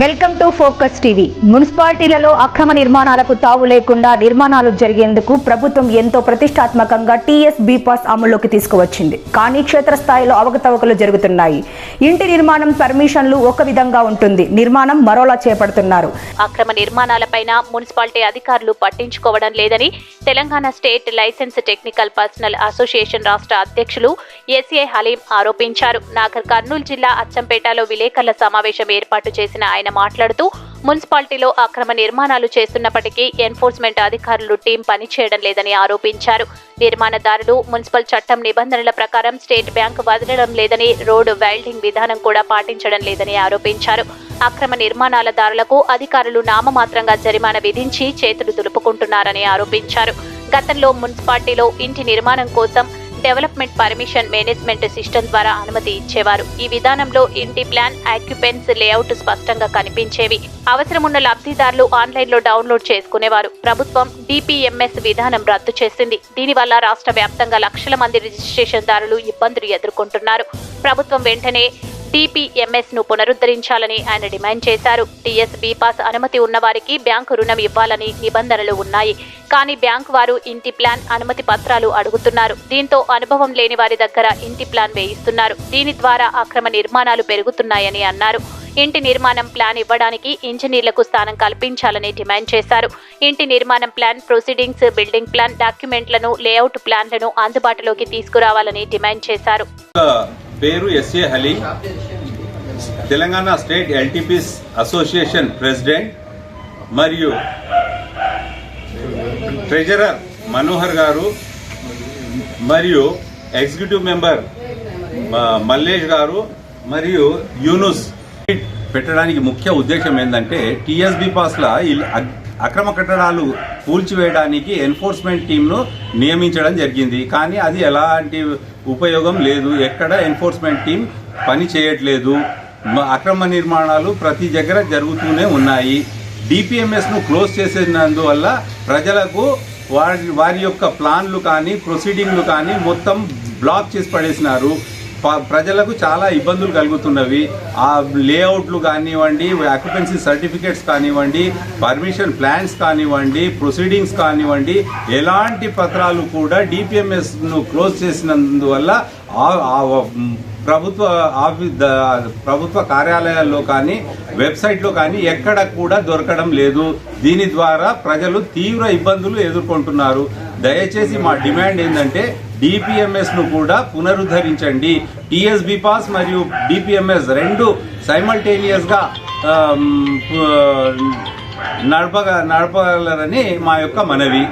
Welcome to Focus TV. మున్సిపాలిటీలలో అక్రమ నిర్మాణాలకు తావు లేకుండా నిర్మాణాలు జరిగేందుకు ప్రభుత్వం ఎంతో ప్రతిష్టాత్మకంగా టీఎస్ పాస్ అమల్లోకి తీసుకువచ్చింది. కానీ క్షేత్రస్థాయిలో అవకతవకలు జరుగుతున్నాయి. ఇంటి నిర్మాణం పర్మిషన్లు ఒక విధంగా ఉంటుంది. నిర్మాణం మరోలా చేపడుతున్నారు. అక్రమ నిర్మాణాలపైన మున్సిపాలిటీ అధికారులు పట్టించుకోవడం లేదని Telangana state license technical personnel association రాష్ట్ర అధ్యక్షులు ఎస్ఏ హలీం ఆరోపించారు. నాగర్ కర్నూలు జిల్లా అచ్చంపేటలో విలేకరుల సమావేశం ఏర్పాటు చేసిన ఆయన మాట్లాడుతూ మున్సిపాలిటీలో అక్రమ నిర్మాణాలు చేస్తున్నప్పటికీ ఎన్ఫోర్స్మెంట్ అధికారులు టీం పనిచేయడం లేదని ఆరోపించారు. నిర్మాణదారులు మున్సిపల్ చట్టం నిబంధనల ప్రకారం స్టేట్ బ్యాంకు వదలడం లేదని రోడ్డు వెల్డింగ్ విధానం కూడా పాటించడం లేదని ఆరోపించారు. అక్రమ నిర్మాణాల దారులకు అధికారులు నామమాత్రంగా జరిమానా విధించి చేతులు దులుపుకుంటున్నారని ఆరోపించారు. గతంలో మున్సిపాలిటీలో ఇంటి నిర్మాణం కోసం డెవలప్మెంట్ పర్మిషన్ మేనేజ్మెంట్ సిస్టమ్ ద్వారా అనుమతి ఇచ్చేవారు. ఈ విధానంలో ఇంటి ప్లాన్ ఆక్యుపెన్స్ లేఅవుట్ స్పష్టంగా కనిపించేవి. అవసరమున్న లబ్ధిదారులు ఆన్లైన్లో డౌన్లోడ్ చేసుకునేవారు. ప్రభుత్వం డిపిఎంఎస్ విధానం రద్దు చేసింది. దీనివల్ల రాష్ట్ర వ్యాప్తంగా లక్షల మంది రిజిస్ట్రేషన్దారులు ఇబ్బందులు ఎదుర్కొంటున్నారు. ప్రభుత్వం వెంటనే టీపీఎంఎస్ను పునరుద్ధరించాలని ఆయన డిమాండ్ చేశారు. టీఎస్ పాస్ అనుమతి ఉన్నవారికి బ్యాంకు రుణం ఇవ్వాలని నిబంధనలు ఉన్నాయి. కానీ బ్యాంకు వారు ఇంటి ప్లాన్ అనుమతి పత్రాలు అడుగుతున్నారు. దీంతో అనుభవం లేని వారి దగ్గర ఇంటి ప్లాన్ వేయిస్తున్నారు. దీని ద్వారా అక్రమ నిర్మాణాలు పెరుగుతున్నాయని అన్నారు. ఇంటి నిర్మాణం ప్లాన్ ఇవ్వడానికి ఇంజనీర్లకు స్థానం కల్పించాలని డిమాండ్ చేశారు. ఇంటి నిర్మాణం ప్లాన్ ప్రొసీడింగ్స్ బిల్డింగ్ ప్లాన్ డాక్యుమెంట్లను లేఅవుట్ ప్లాన్లను అందుబాటులోకి తీసుకురావాలని డిమాండ్ చేశారు. పేరు S A Ali. Telangana state LTPs association president మరియు ట్రెజరర్ మనోహర్ గారు మరియు ఎగ్జిక్యూటివ్ మెంబర్ మల్లేష్ గారు మరియు యూనుస్. పెట్టడానికి ముఖ్య ఉద్దేశం ఏంటంటే టీఎస్బి పాస్ల ఇల్- అక్రమ కట్టడాలు కూల్చివేయడానికి ఎన్ఫోర్స్మెంట్ టీంను నియమించడం జరిగింది. కానీ అది ఎలాంటి ఉపయోగం లేదు. ఎక్కడ ఎన్ఫోర్స్మెంట్ టీం పని చేయట్లేదు. అక్రమ నిర్మాణాలు ప్రతి దగ్గర జరుగుతూనే ఉన్నాయి. డిపిఎంఎస్ను క్లోజ్ చేసినందువల్ల ప్రజలకు వారి వారి యొక్క ప్లాన్లు కానీ ప్రొసీడింగ్లు కానీ మొత్తం బ్లాక్ చేసి పడేసినారు. ప్రజలకు చాలా ఇబ్బందులు కలుగుతున్నవి. ఆ లేఅవుట్లు కానివ్వండి అక్యుపెన్సీ సర్టిఫికేట్స్ కానివ్వండి పర్మిషన్ ప్లాన్స్ కానివ్వండి ప్రొసీడింగ్స్ కానివ్వండి ఎలాంటి పత్రాలు కూడా డిపిఎంఎస్ను క్లోజ్ చేసినందువల్ల ప్రభుత్వ ఆఫీ ప్రభుత్వ కార్యాలయాల్లో కానీ వెబ్సైట్లో కానీ ఎక్కడ కూడా దొరకడం లేదు. దీని ద్వారా ప్రజలు తీవ్ర ఇబ్బందులు ఎదుర్కొంటున్నారు. దయచేసి మా డిమాండ్ ఏంటంటే డిపిఎంఎస్ను కూడా పునరుద్ధరించండి. టిఎస్బి పాస్ మరియు డిపిఎంఎస్ రెండు సైమల్టేనియస్గా నడపగ నడపగలరని మా యొక్క మనవి.